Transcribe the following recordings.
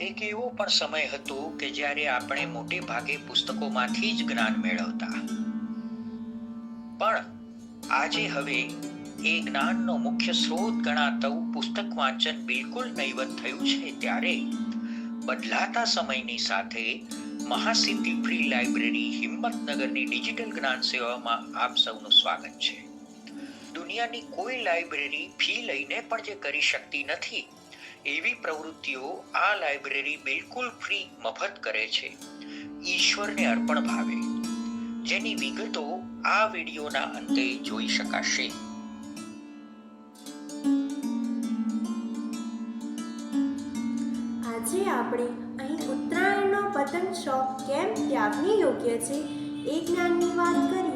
એક એવો પણ સમય હતો કે જ્યારે આપણે મોટે ભાગે પુસ્તકોમાંથી જ જ્ઞાન મેળવતા. પણ આજે હવે એ જ્ઞાનનો મુખ્ય સ્ત્રોત ગણાતું પુસ્તક વાંચન બિલકુલ નહીવત થયું છે ત્યારે બદલાતા સમયની સાથે મહાસિદ્ધિ ફ્રી લાઇબ્રેરી હિંમતનગરની ડિજિટલ જ્ઞાન સેવામાં આપ સૌનું સ્વાગત છે. દુનિયાની કોઈ લાઇબ્રેરી ફી લઈને પણ જે કરી શકતી નથી એવી પ્રવૃત્તિઓ આ લાઇબ્રેરી બિલકુલ ફ્રી મફત કરે છે. ઈશ્વરને અર્પણ ભાવે. જેની વિગતો આ વિડીયોના અંતે જોઈ શકાશે. આજે આપણે અહીં ઉત્તરાયણનો પતંગ શોખ કેમ ત્યાગની યોગ્ય છે? એ જ્ઞાનની વાત કરીએ.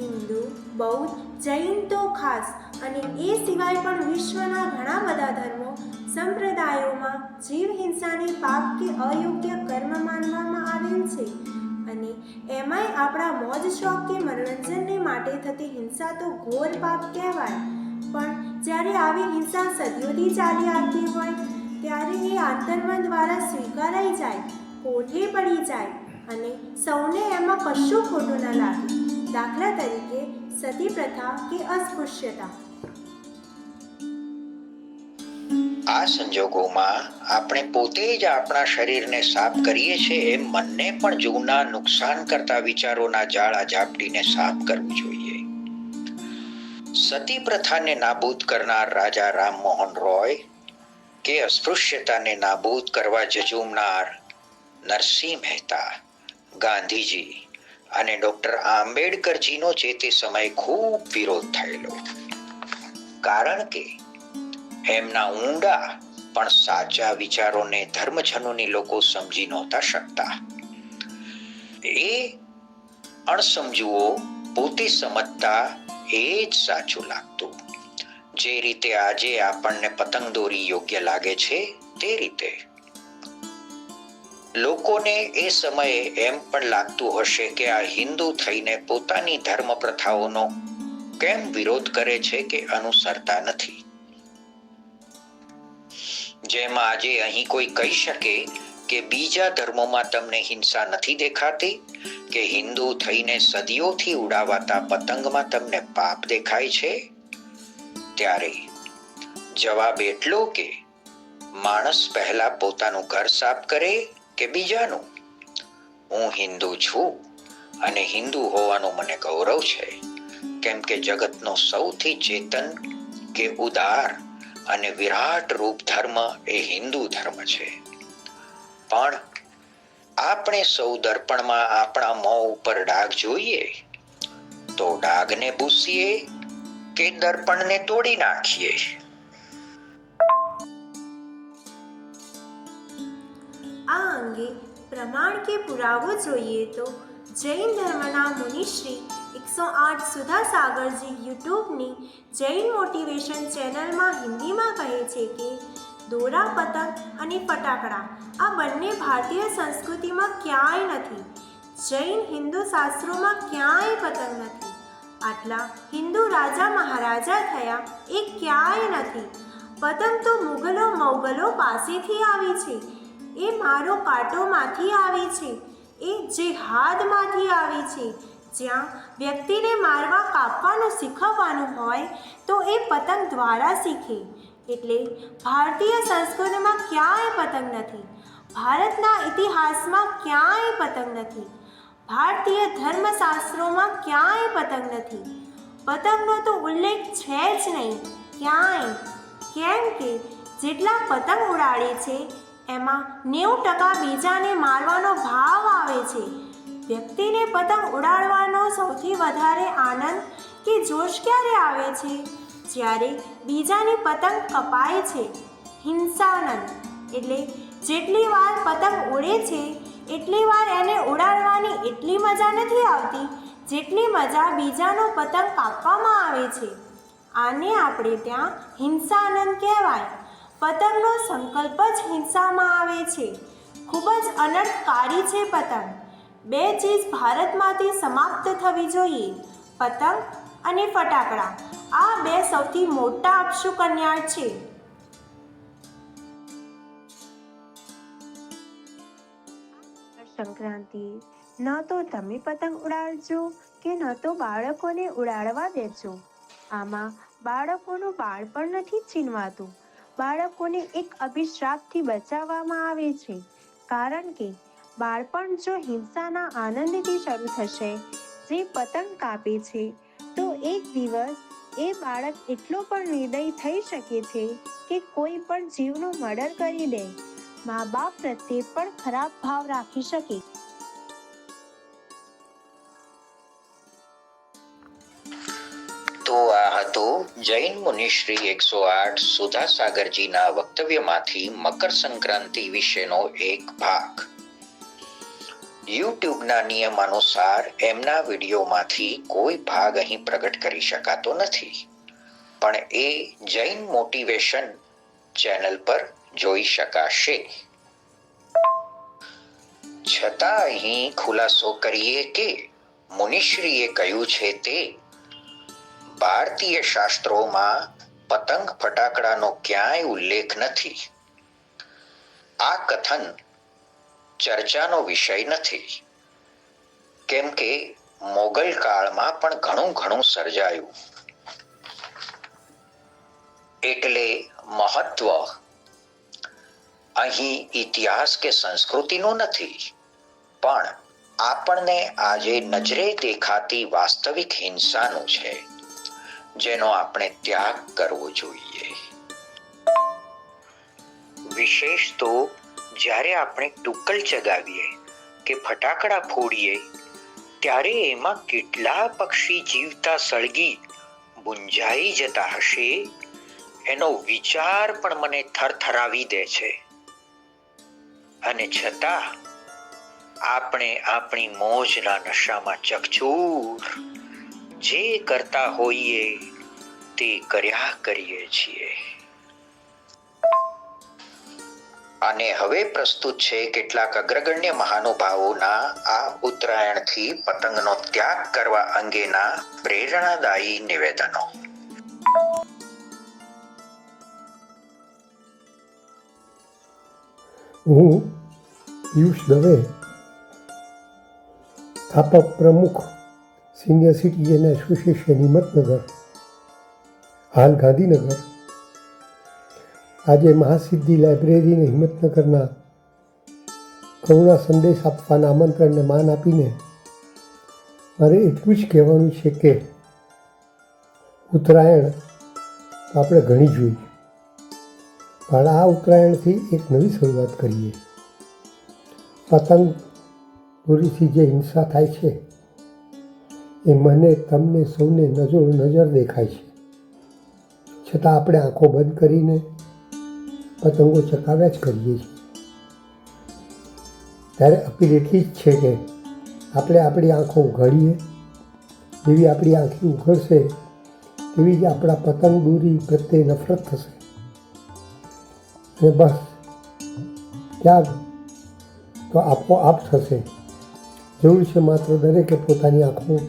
હિન્દુ, બૌદ્ધ, જૈન તો ખાસ અને એ સિવાય પણ વિશ્વના ઘણા બધા ધર્મો સંપ્રદાયોમાં જીવ હિંસાને પાપ કે અયોગ્ય કર્મ માનવામાં આવેલ છે. અને એમાંય આપણા મોજ શોખ કે મનોરંજનને માટે થતી હિંસા તો ઘોર પાપ કહેવાય. પણ જ્યારે આવી હિંસા સદીઓથી ચાલી આવતી હોય, ત્યારે એ આંતરમન દ્વારા સ્વીકારાઈ જાય, કોઠે પડી જાય અને સૌને એમાં કશું ખોટું ન લાગે. દાખલા તરીકે સતી પ્રથા કે અસ્પૃશ્યતા. આ સંજોગોમાં આપણે પોતે જ આપણા શરીરને સાફ કરીએ છીએ, મનને પણ જૂના નુકસાન કરતા વિચારોના જાળા ઝાપટીને સાફ કરવું જોઈએ. સતી પ્રથાને નાબૂદ કરનાર રાજા રામમોહન રોય કે અસ્પૃશ્યતાને નાબૂદ કરવા જજુમનાર નરસિંહ મહેતા ગાંધીજી અને ડોક્ટર આંબેડકરજીનો જે તે સમયે ખૂબ વિરોધ થયેલો. કારણ કે એમના ઊંડા પણ સાચા વિચારોને ધર્મજનોની લોકો સમજી નહોતા શકતા. એ અણસમજુઓ પોતે સમજતા એ જ સાચું લાગતું. જે રીતે આજે આપણને પતંગ દોરી યોગ્ય લાગે છે, તે રીતે લોકોને એ સમયે એમ પણ લાગતું હશે કે આ હિન્દુ થઈને પોતાની ધર્મ પ્રથાઓનો કેમ વિરોધ કરે છે કે અનુસરતા નથી? જેમ આજે અહીં કોઈ કહી શકે કે બીજા ધર્મોમાં તમને હિંસા નથી દેખાતી, કે હિન્દુ થઈને સદીઓથી ઉડાવાતા પતંગમાં તમને પાપ દેખાય છે? ત્યારે જવાબ એટલો કે માણસ પહેલા પોતાનું ઘર સાફ કરે કે બીજાનું? હું હિન્દુ છું અને હિન્દુ હોવાનું મને ગૌરવ છે. કેમ કે જગતનો સૌથી ચેતન કે ઉદાર અને વિરાટ રૂપ ધર્મ એ હિન્દુ ધર્મ છે. પણ આપણે સૌ દર્પણમાં આપણા મોં ઉપર ડાઘ જોઈએ? તો ડાઘને ભૂસીએ કે દર્પણને તોડી નાખીએ? આ અંગે પ્રમાણ કે પુરાવો જોઈએ તો જૈન ધર્મના મુનિશ્રી એકસો આઠ સુધા સાગરજી યુટ્યુબની જૈન મોટિવેશન ચેનલમાં હિન્દીમાં કહે છે કે, દોરા, પતંગ અને ફટાકડા આ બંને ભારતીય સંસ્કૃતિમાં ક્યાંય નથી. જૈન હિન્દુ શાસ્ત્રોમાં ક્યાંય પતંગ નથી. આટલા હિન્દુ રાજા મહારાજા થયા એ ક્યાંય નથી. પતંગ તો મુગલો, મોગલો પાસેથી આવી છે. એ મારો કાંટોમાંથી આવે છે. એ જે હાથમાંથી આવે છે. જ્યાં વ્યક્તિને મારવા કાપવાનું શીખવવાનું હોય, તો એ પતંગ દ્વારા શીખે. એટલે ભારતીય સંસ્કૃતિમાં ક્યાંય પતંગ નથી. ભારતના ઇતિહાસમાં ક્યાંય પતંગ નથી. ભારતીય ધર્મશાસ્ત્રોમાં ક્યાંય પતંગ નથી. પતંગનો તો ઉલ્લેખ છે જ નહીં. ક્યાંય? કેમ કે જેટલા પતંગ ઉડાડે છે એમાં નેવું ટકા બીજાને મારવાનો ભાવ આવે છે. વ્યક્તિને પતંગ ઉડાડવાનો સૌથી વધારે આનંદ કે જોશ ક્યારે આવે છે? જ્યારે બીજાની પતંગ કપાય છે. હિંસાનંદ. એટલે જેટલી વાર પતંગ ઉડે છે, એટલી વાર એને ઉડાડવાની એટલી મજા નથી આવતી જેટલી મજા બીજાનો પતંગ કાપવામાં આવે છે. આને આપણે ત્યાં હિંસાનંદ કહેવાય. પતંગનો સંકલ્પ જ હિંસામાં આવે છે. ખૂબ જ અનર્થકારી છે પતંગ. બે ચીજ ભારતમાંથી સમાપ્ત થવી જોઈએ, પતંગ અને ફટાકડા. આ બે સૌથી મોટા અપશુકન્યાળ છે. સંક્રાંતિ, ન તો તમે પતંગ ઉડાડજો કે ન તો બાળકોને ઉડાડવા દેજો. આમાં બાળકોનું બાળપણ નથી છીનવાતું. બાળકોને એક અભિશ્રાપથી બચાવવામાં આવે છે. કારણ કે બાળપણ જો હિંસાના આનંદથી શરૂ થશે, જે પતંગ કાપે છે, તો એક દિવસ એ બાળક એટલો પણ નિર્દય થઈ શકે છે કે કોઈ પણ જીવનું મર્ડર કરી દે. મા બાપ પ્રત્યે પણ ખરાબ ભાવ રાખી શકે. હતો જૈન મુનિશ્રી એકસો આઠ સુધા સાગરજીના વક્તવ્યમાંથી મકર સંક્રાંતિ વિશેનો એક ભાગ. યુટ્યુબના નિયમ અનુસાર એમના વિડીયોમાંથી કોઈ ભાગ અહીં પ્રગટ કરી શકાતો નથી. પણ એ જૈન મોટિવેશન ચેનલ પર જોઈ શકાશે. છતાં અહીં ખુલાસો કરીએ કે મુનિશ્રીએ કહ્યું છે તે ભારતીય શાસ્ત્રોમાં પતંગ ફટાકડાનો ક્યાંય ઉલ્લેખ નથી. આ કથન ચર્ચાનો વિષય નથી. કેમ કે મોગલ કાળમાં પણ ઘણું ઘણું સર્જાયું. એટલે મહત્વ અહીં ઇતિહાસ કે સંસ્કૃતિનું નથી. પણ આપણને આજે નજરે દેખાતી વાસ્તવિક હિંસાનું છે. જેનો આપણે ત્યાગ કરવો જોઈએ. વિશેષ તો જ્યારે આપણે ટુકલ ચગાવીએ કે ફટાકડા ફોડીએ, ત્યારે એમાં કેટલા પક્ષી જીવતા સળગી ગુંજાઈ જતા હશે, એનો વિચાર પણ મને થરથરાવી દે છે. અને છતાં, આપણે આપણી મોજના નશામાં ચકચૂર જે કરતા હોઈએ તે કર્યા કરીએ છીએ. અને હવે પ્રસ્તુત છે કેટલાક અગ્રગણ્ય મહાનુભાવોના આ ઉત્તરાયણથી પતંગનો ત્યાગ કરવા અંગેના પ્રેરણાદાયી નિવેદનો. હું પિયુષ દવે, સ્થાપક પ્રમુખ સિનિયર સિટીઝન એસોસિએશન હિંમતનગર હાલ ગાંધીનગર. આજે મહાસિદ્ધિ લાઇબ્રેરીને હિંમતનગરના કરુણા સંદેશ આપવાના આમંત્રણને માન આપીને મારે એટલું જ કહેવાનું છે કે ઉત્તરાયણ આપણે ઘણી જોઈ પણ આ ઉત્તરાયણથી એક નવી શરૂઆત કરીએ. પતંગ દોરીથી જે હિંસા થાય છે એ મને તમને સૌને નજર નજર દેખાય છે. છતાં આપણે આંખો બંધ કરીને પતંગો ચકાવ્યા જ કરીએ છીએ. ત્યારે અપીલ એટલી જ છે કે આપણે આપણી આંખો ઉઘાડીએ, જેવી આપણી આંખી ઉઘડશે, તેવી જ આપણા પતંગ દૂરી પ્રત્યે નફરત થશે. અને બસ, ત્યાગ તો આપોઆપ થશે. જરૂર છે માત્ર દરેકે પોતાની આંખો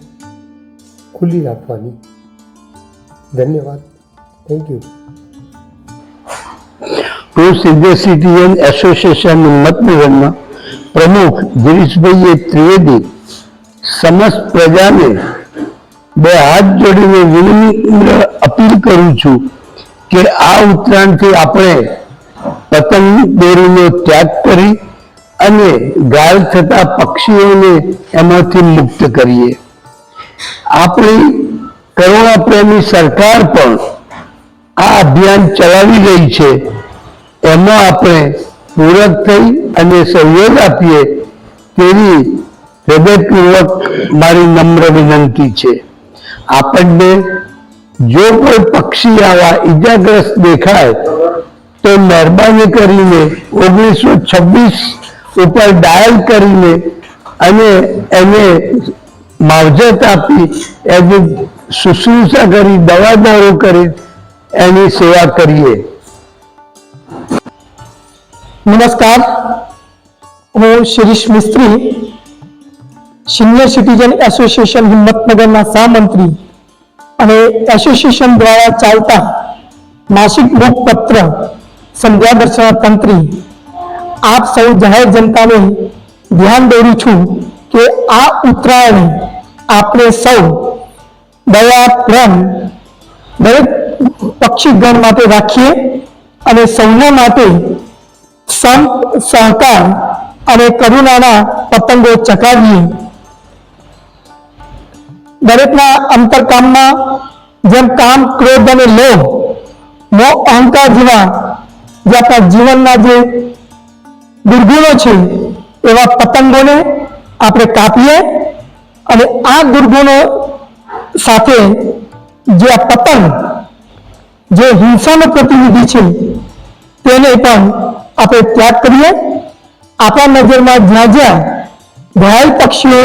ખુલ્લી રાખવાની. ધન્યવાદ. થેન્ક યુ હું સિનિયર સિટીઝન એસોસિએશન હિંમતનગરના પ્રમુખ ગિરીશભાઈએ ત્રિવેદી સમસ્ત પ્રજાને બે હાથ જોડીને વિનમ્ર અપીલ કરું છું કે આ ઉત્તરાયણથી આપણે પતંગ દોરીનો ત્યાગ કરી અને ઘાયલ થતા પક્ષીઓને એમાંથી મુક્ત કરીએ. આપણી કરુણા પ્રેમી સરકાર પણ આ અભિયાન ચલાવી રહી છે. એમાં આપણે પૂરક થઈ અને સહયોગ આપીએ તેવી હૃદયપૂર્વક મારી નમ્ર વિનંતી છે. આપણને જો કોઈ પક્ષી આવા ઈજાગ્રસ્ત દેખાય, તો મહેરબાની કરીને ઓગણીસો છવ્વીસ ઉપર ડાયલ કરીને અને એને માવજત આપી, એની શુશ્રૂષા કરી, દવાદારો કરી, એની સેવા કરીએ. નમસ્કાર. હું Shirish Mistry, senior citizen association હિંમતનગરના સહમંત્રી અને એસોસિએશન દ્વારા ચાલતા માસિક મુખપત્ર સંધ્યા દર્શના તંત્રી, આપ સૌ જાહેર જનતાને ધ્યાન દોરું છું. કે આ ઉત્તરાયણ આપણે સૌ દયા, પ્રેમ દરેક પક્ષીગણ માટે રાખીએ અને સૌના માટે સંત સહકાર અને કરુણાના પતંગો ચકાવીએ દરેકના અંતરકામમાં જેમ કામ, ક્રોધ અને લોભ મો અહંકાર જેવા જે આપણા જીવનના જે દુર્ગુણો છે, એવા પતંગોને આપણે કાપીએ અને આ દુર્ગુણો સાથે જે આ પતંગ, જે હિંસાનો પ્રતિનિધિ છે, તેને પણ આપણે ત્યાગ કરીએ. આપણા નજરમાં જ્યાં જ્યાં ઘાયલ પક્ષીઓ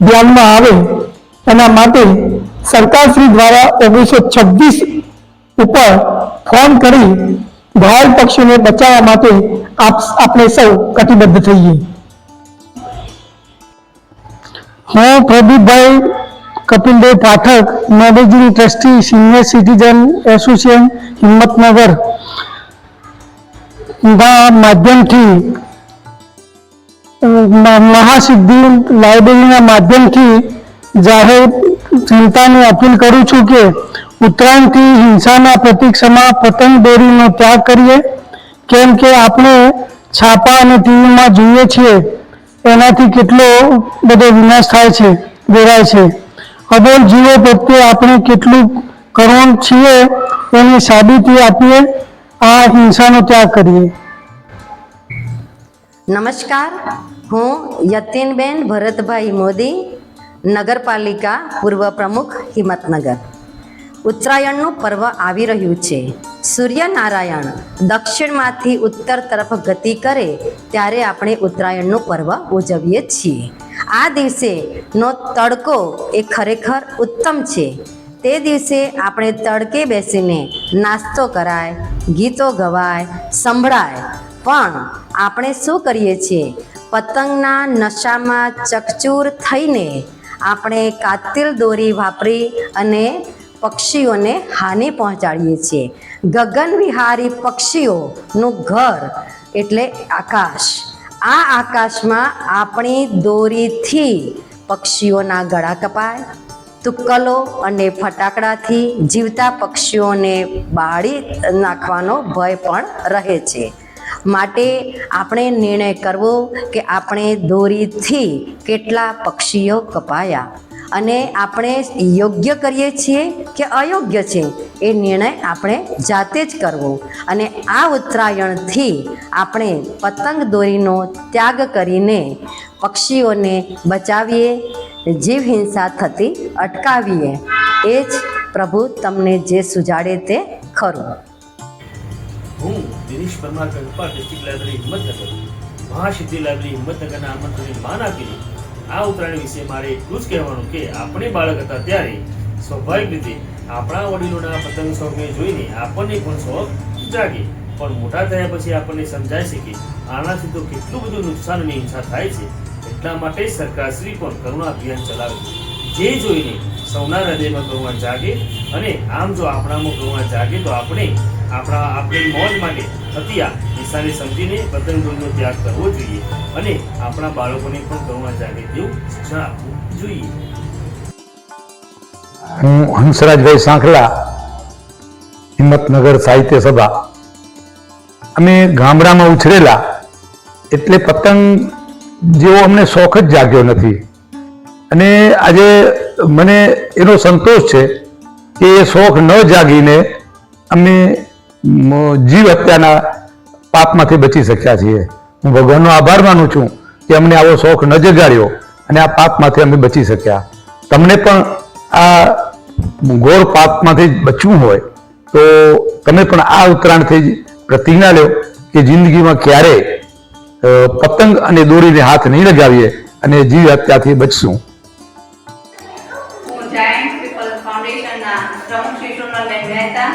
ધ્યાનમાં આવે, એના માટે સરકારશ્રી દ્વારા ઓગણીસો છવ્વીસ ઉપર ફોન કરી ઘાયલ પક્ષીઓને બચાવવા માટે આપ આપણે સૌ કટિબદ્ધ થઈએ. હું Pradeepbhai Kapilbhai Pathak managing trustee, senior citizen association, Himmatnagar. ના માધ્યમથી મહાસિદ્ધિ લાઇબ્રેરીના માધ્યમથી જાહેર જનતાને અપીલ કરું છું કે ઉત્તરાયણથી હિંસાના પ્રતિક્ષમાં પતંગ દોરીનો ત્યાગ કરીએ. કેમ કે આપણે છાપા અને ટીવીમાં જોઈએ છીએ. એનાથી કેટલો બધો વિનાશ થાય છે, વેરાય છે. અબોલ જીવો પ્રત્યે આપણે કેટલું કરુણ છીએ, એની સાબિતી આપીએ, આ હિંસાનો ત્યાગ કરીએ. નમસ્કાર, હું યતિનબેન ભરતભાઈ મોદી, નગરપાલિકા પૂર્વ પ્રમુખ હિંમતનગર. ઉત્તરાયણનું પર્વ આવી રહ્યું છે. સૂર્યનારાયણ દક્ષિણમાંથી ઉત્તર તરફ ગતિ કરે ત્યારે આપણે ઉત્તરાયણનું પર્વ ઉજવીએ છીએ. આ દિવસે નો તડકો એ ખરેખર ઉત્તમ છે. તે દિવસે આપણે તડકે બેસીને નાસ્તો કરાય, ગીતો ગવાય, સંભળાય. પણ આપણે શું કરીએ છીએ? પતંગના નશામાં ચકચૂર થઈને આપણે કાતિલ દોરી વાપરી અને પક્ષીઓને હાનિ પહોંચાડીએ છીએ. ગગન વિહારી પક્ષીઓનું ઘર એટલે આકાશ. આ આકાશમાં આપણી દોરીથી પક્ષીઓના ગળા કપાય, તુક્કલો અને ફટાકડાથી જીવતા પક્ષીઓને બાળી નાખવાનો ભય પણ રહે છે. માટે આપણે નિર્ણય કરવો કે આપણે દોરીથી કેટલા પક્ષીઓ કપાયા. અને આપણે યોગ્ય કરીએ છીએ કે અયોગ્ય છે એ નિર્ણય આપણે જાતે જ કરવો. અને આ ઉત્તરાયણથી આપણે પતંગ દોરીનો ત્યાગ કરીને પક્ષીઓને બચાવીએ, જીવ હિંસા થતી અટકાવીએ, એ જ પ્રભુ તમને જે સુજાડે તે ખરું. હું Dinesh Parmar કંકપા district library Himmatnagar, Mahasiddhi library હિંમતનગરના આમંત્રણને માન આપીને આ ઉત્તરાયણ વિશે મારે એટલું જ કહેવાનું કે આપણે બાળક હતા ત્યારે સ્વાભાવિક રીતે આપણા વડીલોના પતંગ શોખને જોઈને આપણને પણ શોખ જાગે. પણ મોટા થયા પછી આપણને સમજાય છે કે આનાથી તો કેટલું બધું નુકસાન અને હિંસા થાય છે. એટલા માટે સરકારશ્રી પણ કરુણા અભિયાન ચલાવે છે. જે જોઈને સૌના હૃદયમાં કરુણા જાગે અને આમ જો આપણામાં કરુણા જાગે તો આપણે આપણા આપણે મોજ માટે થતી આ દિશાને સમજીને દોરીનો ત્યાગ કરવો જોઈએ અને આપણા બાળકોને પણ કરુણા જાગે તેવું શિક્ષણ આપવું જોઈએ. હું હંસરાજભાઈ સાંખલા, હિંમતનગર સાહિત્ય સભા. અમે ગામડામાં ઉછરેલા એટલે પતંગ જેવો અમને શોખ જ જાગ્યો નથી. અને આજે મને એનો સંતોષ છે કે એ શોખ ન જાગીને અમે જીવ હત્યાના પાપમાંથી બચી શક્યા છીએ. હું ભગવાનનો આભાર માનું છું કે અમને આવો શોખ ન જગાડ્યો અને આ પાપમાંથી અમે બચી શક્યા. તમને પણ આ ઘોર પાપમાંથી બચવું હોય તો તમે પણ આ ઉત્તરાયણથી જ પ્રતિજ્ઞા લો કે જિંદગીમાં ક્યારેય પતંગ અને દોરીને હાથ નહીં લગાવીએ અને જીવ હત્યાથી બચશું. મહેતા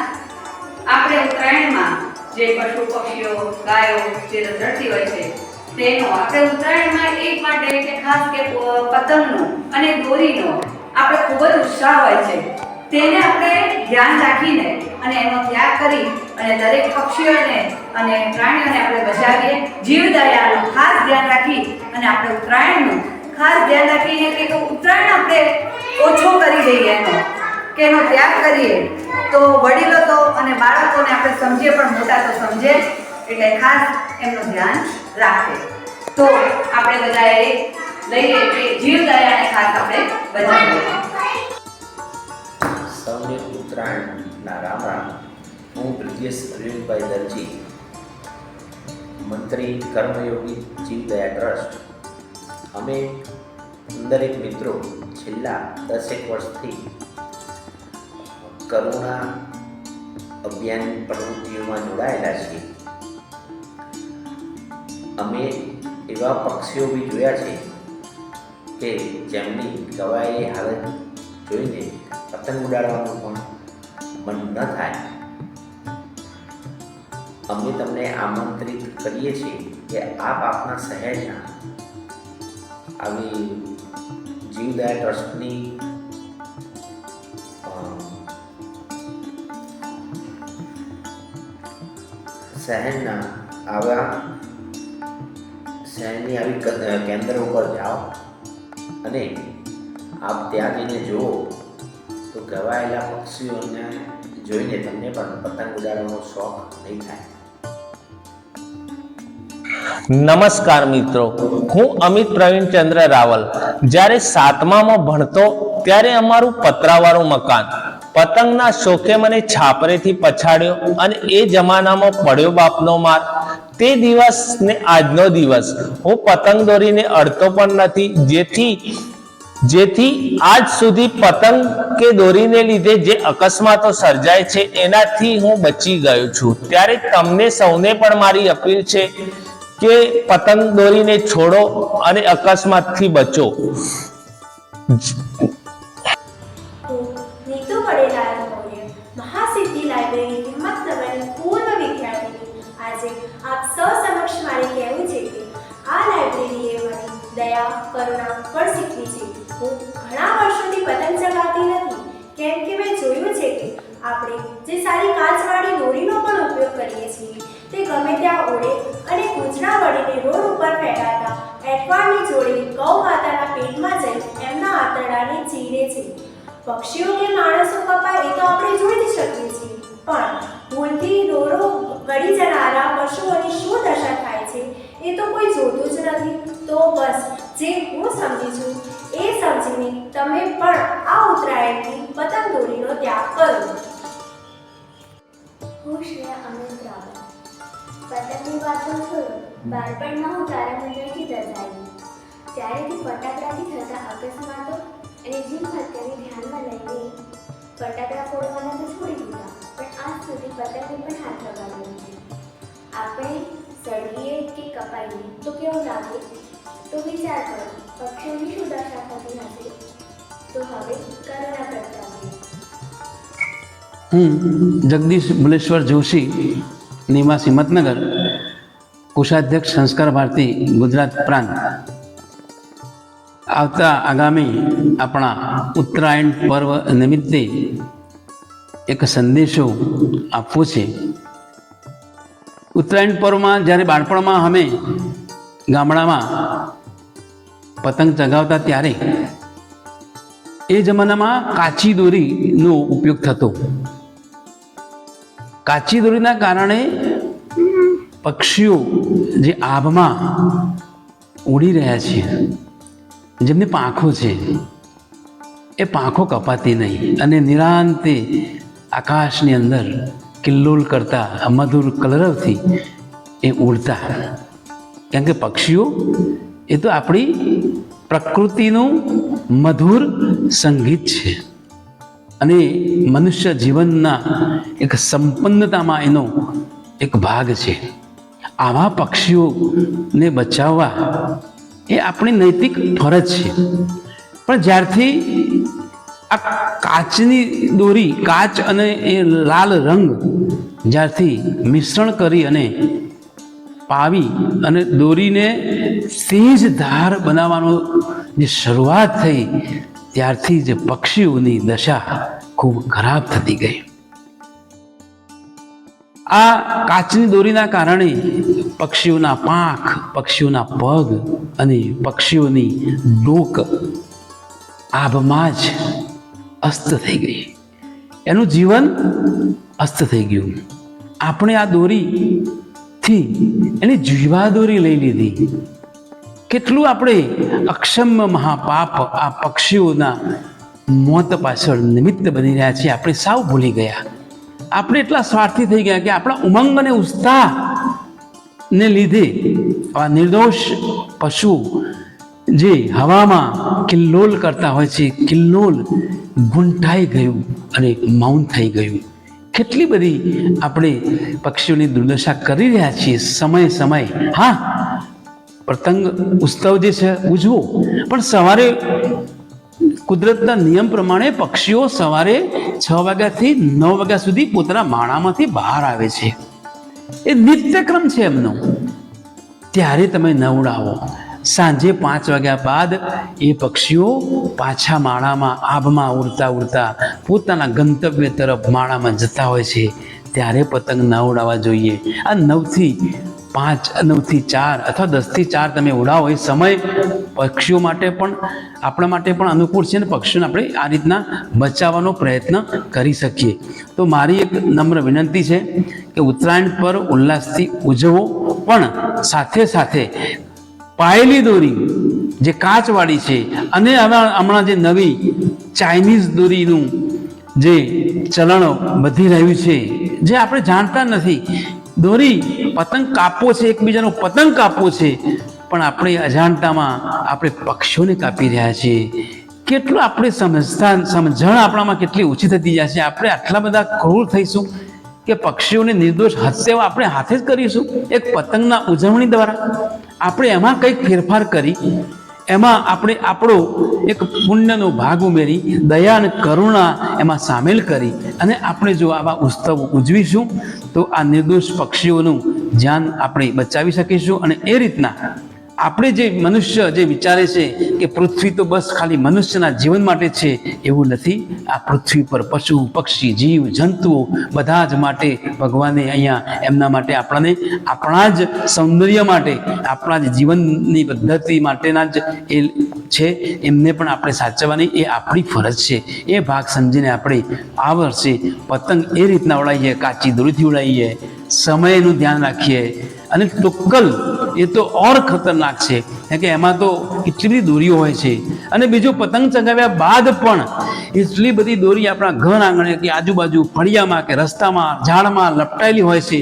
આપણે ઉત્તરાયણમાં જે પશુ, પક્ષીઓ, ગાયો જે રઝળતી હોય છે, તેનો આપણે ઉત્તરાયણમાં એક માટે કે ખાસ કે પતંગનો અને દોરીનો આપણે ખૂબ જ ઉત્સાહ હોય છે. તેને આપણે ધ્યાન રાખીને અને એનો ત્યાગ કરી અને દરેક પક્ષીઓને અને પ્રાણીઓને આપણે બચાવીએ. જીવદયાનું ખાસ ધ્યાન રાખી અને આપણે ઉત્તરાયણનું ખાસ ધ્યાન રાખીને કે ઉત્તરાયણ આપણે ઓછો કરી દઈએ એનો. કે એનો ત્યાગ કરીએ તો વડીલો તો અને બાળકોને આપણે સમજીએ, પણ મોટા તો સમજે એટલે ખાસ એમનું ધ્યાન રાખે. તો આપણે બધાએ લઈએ કે જીવદયાને ખાસ આપણે બચાવીએ સૌને ઉત્તરાયણના રામ રામ. હું બ્રિજેશ અરવિંદભાઈ દરજી, મંત્રી કર્મયોગી જીવદયા ટ્રસ્ટ. અમે દરેક મિત્રો છેલ્લા દસેક વર્ષથી કરુણા અભિયાન પ્રવૃત્તિઓમાં જોડાયેલા છીએ. અમે એવા પક્ષીઓ બી જોયા છે કે જેમની ગવાયેલી હાલત જોઈને પતંગ ઉડાડવાનું પણ મન ન થાય. અમે તમને આમંત્રિત કરીએ છીએ કે આપ આપના શહેરના આવી જીવદયા ટ્રસ્ટની શહેરના આવા શહેરની આવી કેન્દ્ર ઉપર જાઓ અને આપ ત્યાં જઈને જુઓ તો ગવાયેલા પક્ષીઓને જોઈને તમને પણ પતંગ ઉડાડવાનો શોખ નહીં થાય. નમસ્કાર મિત્રો, હું અમિત પ્રવીણચંદ્ર રાવલ. જ્યારે સાતમામાં ભણતો, ત્યારે અમારું પતરાવાળું મકાન પતંગના શોખે મને છાપરેથી પછાડ્યો અને એ જમાનામાં પડ્યો બાપનો માર. તે દિવસ ને આજનો દિવસ. હું પતંગ દોરીને અડતો પણ નથી. જેથી જેથી આજ સુધી પતંગ કે દોરીને લીધે જે અકસ્માતો સર્જાય છે, એનાથી હું બચી ગયો છું. ત્યારે તમને સૌને પણ મારી અપીલ છે કે પતંગ દોરીને છોડો અને અકસ્માતથી બચો. કરુણા પણ શીખવી છે. હું ઘણા વર્ષોથી પતંગ ચગાવતી નથી. કેમ કે મેં જોયું છે કે આપણે જે સારી કાચવાળી દોરીનો પણ ઉપયોગ કરીએ છીએ, તે ગમે ત્યાં ઓળે અને કૂંચના વળીને રોડ ઉપર ફેંકાતા એટવાની જોડે ગૌ માતાના પેટમાં જઈ એમના આંતરડાને ચીરે છે. પક્ષીઓ કે માણસો કપાય એ તો આપણે જોઈ જ શકીએ છીએ. પણ ભૂલથી દોરો ગળી જનારા પશુઓની શું દશા થાય છે એ તો કોઈ જોતું જ નથી. તો બસ જે હું સમજી છું, એ સમજીને તમે પણ આ ઉત્તરાયણની પતંગ દોરીનો ત્યાગ કરો. હું શ્રેયા અમિત રાવલ. પતંગની વાતો છોડો બાળપણમાં હું તારામંડળથી દર્શાવી ત્યારેથી ફટાકડાથી થતા અકસ્માતો અને જીવ હત્યાને ધ્યાનમાં લઈને ફટાકડા ફોડવાના તો છોડી દીધા, પણ આજ સુધી પતંગને પણ હાથ લગાવ્યો નથી. આપણે સળગીએ કે કપાઈએ, તો કેવું લાગે? તો વિચાર કરો, પક્ષીઓની શું દશા થતી હશે? તો હવે કરુણા કરતા હું જગદીશ બુલેશ્વર જોશી નિવાસી મતનગર કોષાધ્યક્ષ સંસ્કાર ભારતી, ગુજરાત પ્રાંત. આવતા આગામી આપણા ઉત્તરાયણ પર્વ નિમિત્તે એક સંદેશો આપવો છે. ઉત્તરાયણ પર્વમાં જ્યારે બાળપણમાં અમે ગામડામાં પતંગ ચગાવતા ત્યારે એ જમાનામાં કાચી દોરીનો ઉપયોગ થતો. કાચી દોરીના કારણે પક્ષીઓ જે આભમાં ઉડી રહ્યા છે, જેમની પાંખો છે, એ પાંખો કપાતી નહીં અને નિરાંતે આકાશની અંદર કિલ્લોલ કરતા મધુર કલરવથી એ ઉડતા. કારણ કે પક્ષીઓ એ તો આપણી પ્રકૃતિનું મધુર સંગીત છે. અને મનુષ્ય જીવનના એક સંપન્નતામાં એનો એક ભાગ છે. આવા પક્ષીઓને બચાવવા એ આપણી નૈતિક ફરજ છે. પણ જ્યારથી આ કાચની દોરી, કાચ અને એ લાલ રંગ જ્યારથી મિશ્રણ કરી અને પાવી અને દોરીને તેજ ધાર બનાવવાનો જે શરૂઆત થઈ, ત્યારથી જે પક્ષીઓની દશા ખૂબ ખરાબ થતી ગઈ. આ કાચની દોરીના કારણે પક્ષીઓના પાંખ, પક્ષીઓના પગ અને પક્ષીઓની ડોક આભમાં જ અસ્ત થઈ ગઈ. એનું જીવન અસ્ત થઈ ગયું. આપણે આ દોરીથી એની જીવાદોરી લઈ લીધી. કેટલું આપણે અક્ષમ્ય મહાપાપ આ પક્ષીઓના મોત પાછળ નિમિત્ત બની રહ્યા છીએ, આપણે સાવ ભૂલી ગયા. આપણે એટલા સ્વાર્થી થઈ ગયા કે આપણા ઉમંગ અને ઉત્સાહ ને લીધે આ નિર્દોષ પશુ જે હવામાં કિલ્લોલ કરતા હોય છે, કિલ્લોલ ગુંઠાઈ ગયું અને મૌન થઈ ગયું. કેટલી બધી આપણે પક્ષીઓની દુર્દશા કરી રહ્યા છીએ સમય સમય. હા, પતંગ ઉત્સવ જે છે, ઉજવો. પણ સવારે કુદરતના નિયમ પ્રમાણે પક્ષીઓ સવારે છ વાગ્યાથી નવ વાગ્યા સુધી પોતાના માળામાંથી બહાર આવે છે. એ નિત્યક્રમ છે એમનો. ત્યારે તમે નવડાવો સાંજે પાંચ વાગ્યા બાદ એ પક્ષીઓ પાછા માળામાં, આભમાં ઉડતા ઉડતા પોતાના ગંતવ્ય તરફ માળામાં જતા હોય છે. ત્યારે પતંગ ન ઉડાવવા જોઈએ. આ નવથી પાંચ, નવથી ચાર અથવા દસથી ચાર તમે ઉડાવો એ સમય પક્ષીઓ માટે પણ, આપણા માટે પણ અનુકૂળ છે અને પક્ષીઓને આપણે આ રીતના બચાવવાનો પ્રયત્ન કરી શકીએ. તો મારી એક નમ્ર વિનંતી છે કે ઉત્તરાયણ પર ઉલ્લાસથી ઉજવો, પણ સાથે સાથે પાયેલી દોરી, જે કાચવાળી છે અને હવે હમણાં જે નવી ચાઇનીઝ દોરીનું જે ચલણ વધી રહ્યું છે, જે આપણે જાણતા નથી. દોરી પતંગ કાપવો છે, એકબીજાનો પતંગ કાપવો છે, પણ આપણે અજાણતામાં આપણે પક્ષીઓને કાપી રહ્યા છીએ. કેટલું આપણે સમજતા સમજણ આપણામાં કેટલી ઓછી થતી જાય છે? આપણે આટલા બધા ક્રૂર થઈશું કે પક્ષીઓને નિર્દોષ હત્યાઓ આપણે હાથે જ કરીશું? એક પતંગના ઉજવણી દ્વારા. આપણે એમાં કંઈક ફેરફાર કરી, એમાં આપણે આપણો એક પુણ્યનો ભાગ ઉમેરી, દયા અને કરુણા એમાં સામેલ કરી અને આપણે જો આવા ઉત્સવ ઉજવીશું, તો આ નિર્દોષ પક્ષીઓનું ધ્યાન આપણે બચાવી શકીશું અને એ રીતના આપણે જે મનુષ્ય જે વિચારે છે કે પૃથ્વી તો બસ ખાલી મનુષ્યના જીવન માટે છે, એવું નથી. આ પૃથ્વી પર પશુ, પક્ષી, જીવ, જંતુઓ બધા જ માટે ભગવાને અહીંયા એમના માટે આપણને આપણા જ સૌંદર્ય માટે, આપણા જ જીવનની પદ્ધતિ માટેના જ એ છે, એમને પણ આપણે સાચવવાની એ આપણી ફરજ છે. એ ભાગ સમજીને આપણે આ વર્ષે પતંગ એ રીતના ઉડાવીએ, કાચી દોરીથી ઉડાવીએ સમયનું ધ્યાન રાખીએ. અને ટોક્કલ એ તો ઓર ખતરનાક છે. કારણ કે એમાં તો એટલી બધી દોરીઓ હોય છે. અને બીજું પતંગ ચગાવ્યા બાદ પણ એટલી બધી દોરી આપણા ઘર આંગણે કે આજુબાજુ ફળિયામાં કે રસ્તામાં, ઝાડમાં લપટાયેલી હોય છે.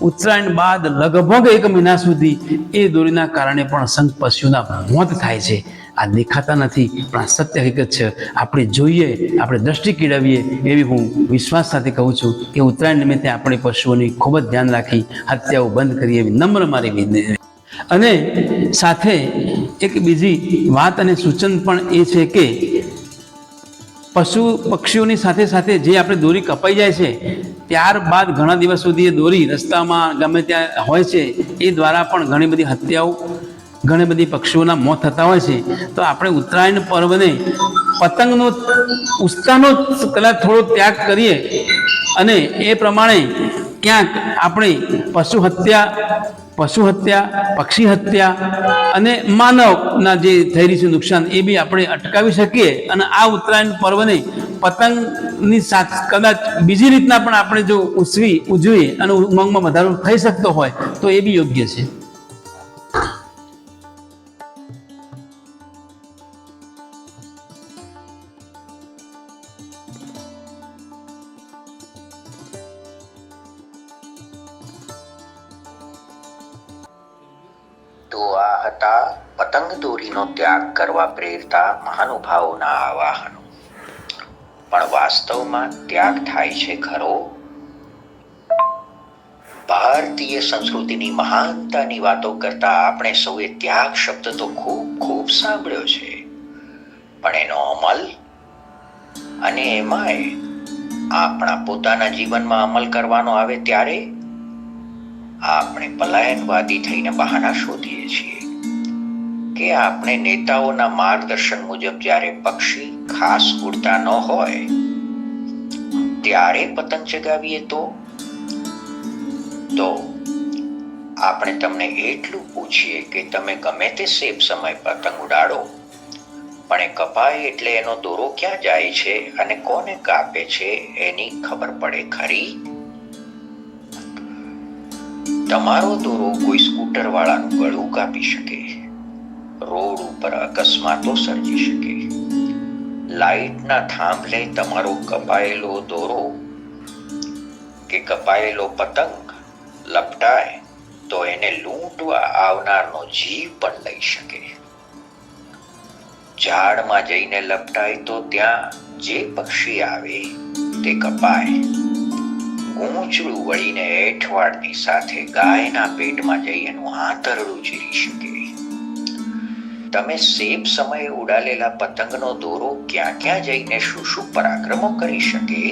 ઉત્તરાયણ બાદ લગભગ એક મહિના સુધી એ દોરીના કારણે પણ સંઘ પશુના મોત થાય છે. આ દેખાતા નથી, પણ આ સત્ય હકીકત છે. આપણે જોઈએ, આપણે દ્રષ્ટિ કેળવીએ એવી હું વિશ્વાસ સાથે કહું છું કે ઉત્તરાયણ નિમિત્તે આપણે પશુઓની ખૂબ જ ધ્યાન રાખી હત્યાઓ બંધ કરીએ એવી નમ્ર મારી વિનંતી અને સાથે એક બીજી વાત અને સૂચન પણ એ છે કે પશુ પક્ષીઓની સાથે સાથે જે આપણે દોરી કપાઈ જાય છે, ત્યારબાદ ઘણા દિવસ સુધી એ દોરી રસ્તામાં ગમે ત્યાં હોય છે, એ દ્વારા પણ ઘણી બધી હત્યાઓ ઘણી બધી પક્ષીઓના મોત થતા હોય છે. તો આપણે ઉત્તરાયણ પર્વને પતંગનો ઉત્સાહનો કદાચ થોડો ત્યાગ કરીએ અને એ પ્રમાણે ક્યાંક આપણે પશુ હત્યા પશુ હત્યા, પક્ષી હત્યા અને માનવના જે થઈ રહ્યું છે નુકસાન એ બી આપણે અટકાવી શકીએ અને આ ઉત્તરાયણ પર્વને પતંગની સાથ કદાચ બીજી રીતના પણ આપણે જો ઉજવી ઉજવીએ અને ઉમંગમાં વધારો થઈ શકતો હોય તો એ બી યોગ્ય છે. હતા, પતંગ દોરીનો ત્યાગ કરવા પ્રેરતા મહાનુભાવોના આવાહનો. પણ વાસ્તવમાં ત્યાગ થાય છે ખરો? ભારતીય સંસ્કૃતિની મહાનતાની વાતો કરતા આપણે સૌએ ત્યાગ શબ્દ તો ખૂબ ખૂબ સાંભળ્યો છે. પણ એનો અમલ? અને એમાંય આપણા પોતાના જીવનમાં અમલ કરવાનો આવે ત્યારે? આપણે પલાયનવાદી થઈને બહાના શોધીએ છીએ. કે આપણે નેતાઓના માર્ગદર્શન મુજબ જ્યારે પક્ષી ખાસ ઉડતા ન હોય, ત્યારે પતંગ ચગાવીએ તો? તો આપણે તમને એટલું પૂછીએ કે તમે ગમે તે સેફ સમય પતંગ ઉડાડો, પણ એ કપાય એટલે એનો દોરો ક્યાં જાય છે અને કોને કાપે છે એની ખબર પડે ખરી? તમારો દોરો કોઈ સ્કૂટર વાળાનું ગળું કાપી શકે. રોડ ઉપર અકસ્માતો સર્જી શકે. લાઈટના થાંભલે તમારો કપાયેલો દોરો કે કપાયેલો પતંગ લપટાય તો એને લૂંટવા આવનારનો જીવ પણ લઈ શકે. ઝાડમાં જઈને લપટાય તો ત્યાં જે પક્ષી આવે તે કપાય. ગૂંચળું વળીને એઠવાડની સાથે ગાયના પેટમાં જઈ એનું આંતરડું ચીરી શકે. તમે સેબ સમયે ઉડાલેલા પતંગનો દોરો ક્યાં ક્યાં જઈને શું શું પરાક્રમો કરી શકે,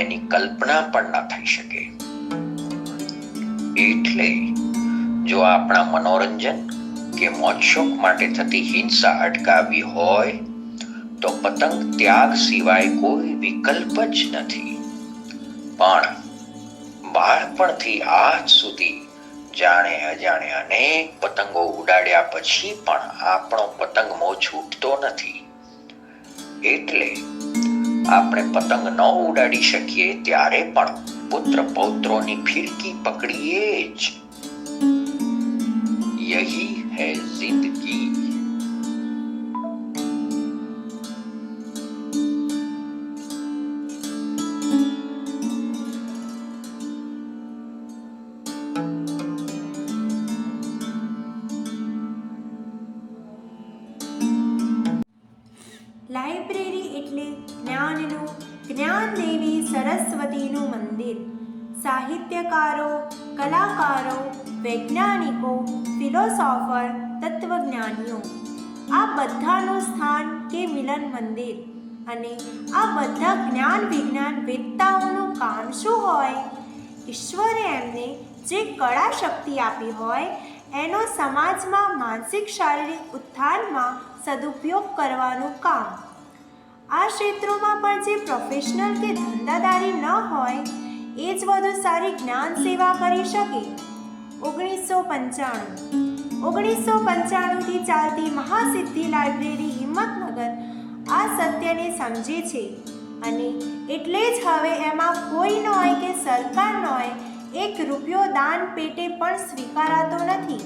એની કલ્પના પણ ન થઈ શકે. એટલે જો આપણા મનોરંજન કે મોજશોખ માટે થતી હિંસા અટકાવવી હોય, તો પતંગ ત્યાગ સિવાય કોઈ વિકલ્પ જ નથી. પણ બાળપણથી આજ સુધી જાણે અજાણે અનેક પતંગો ઉડાડ્યા પછી પણ આપણો પતંગ મો છૂટતો નથી. એટલે આપણે પતંગ ન ઉડાડી શકીએ ત્યારે પણ પુત્ર પૌત્રોની ફિરકી પકડીએ જ. યહી હૈ જિંદગી. એટલે જ્ઞાનનું જ્ઞાન દેવી સરસ્વતીનું મંદિર. સાહિત્યકારો, કલાકારો, વૈજ્ઞાનિકો, ફિલોસોફર, તત્વજ્ઞાનીઓ. આ બધાનું સ્થાન કે મિલન મંદિર. અને આ બધા જ્ઞાન વિજ્ઞાન વેદતાઓનું કામ શું હોય? ઈશ્વરે એમને જે કળા શક્તિ આપી હોય, એનો સમાજમાં માનસિક શારીરિક ઉત્થાનમાં સદુપયોગ કરવાનું કામ. આ ક્ષેત્રોમાં પણ જે પ્રોફેશનલ કે ધંધાદારી ન હોય, એ જ વધુ સારી જ્ઞાન સેવા કરી શકે. ઓગણીસો પંચાણું. ઓગણીસો પંચાણુંથી ચાલતી મહાસિદ્ધિ લાઇબ્રેરી હિંમતનગર આ સત્યને સમજે છે. અને એટલે જ હવે એમાં કોઈ ન હોય કે સરકાર ન હોય એક રૂપિયો દાન પેટે પણ સ્વીકારાતો નથી.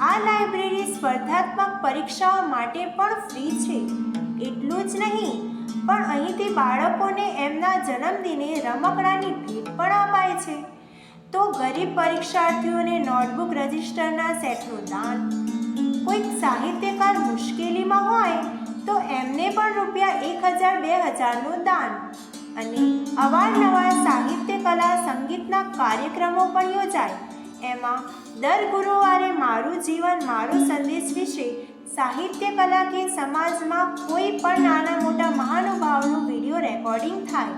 આ લાઇબ્રેરી સ્પર્ધાત્મક પરીક્ષાઓ માટે પણ ફ્રી છે. એટલું જ નહીં, પણ અહીંથી બાળકોને એમના જન્મદિને રમકડાની ભેટ પણ અપાય છે. તો ગરીબ પરીક્ષાર્થીઓને નોટબુક રજિસ્ટરના સેટનું દાન. કોઈક સાહિત્યકાર મુશ્કેલીમાં હોય, તો એમને પણ રૂપિયા એક હજાર, બે હજારનું દાન. અને અવારનવાર સાહિત્ય, કલા, સંગીતના કાર્યક્રમો પણ યોજાય. એમાં દર ગુરુવારે મારું જીવન, મારો સંદેશ વિશે સાહિત્ય કલા કે સમાજમાં કોઈ પણ નાના મોટા મહાનુભાવનું વીડિયો રેકોર્ડિંગ થાય,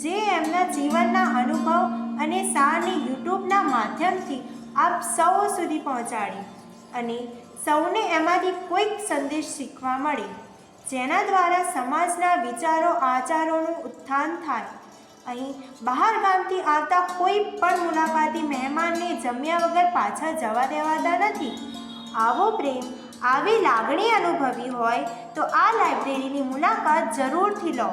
જે એમના જીવનના અનુભવ અને સારની યુટ્યુબના માધ્યમથી આપ સૌ સુધી પહોંચાડી અને સૌને એમાંથી કોઈક સંદેશ શીખવા મળે, જેના દ્વારા સમાજના વિચારો, આચારોનું ઉત્થાન થાય. અહીં બહાર ગામથી આવતા કોઈ પણ મુલાકાતી મહેમાનને જમ્યા વગર પાછા જવા દેવાતા નથી. આવો પ્રેમ આવી લાગણી અનુભવી હોય તો આ લાઇબ્રેરીની મુલાકાત જરૂરથી લો.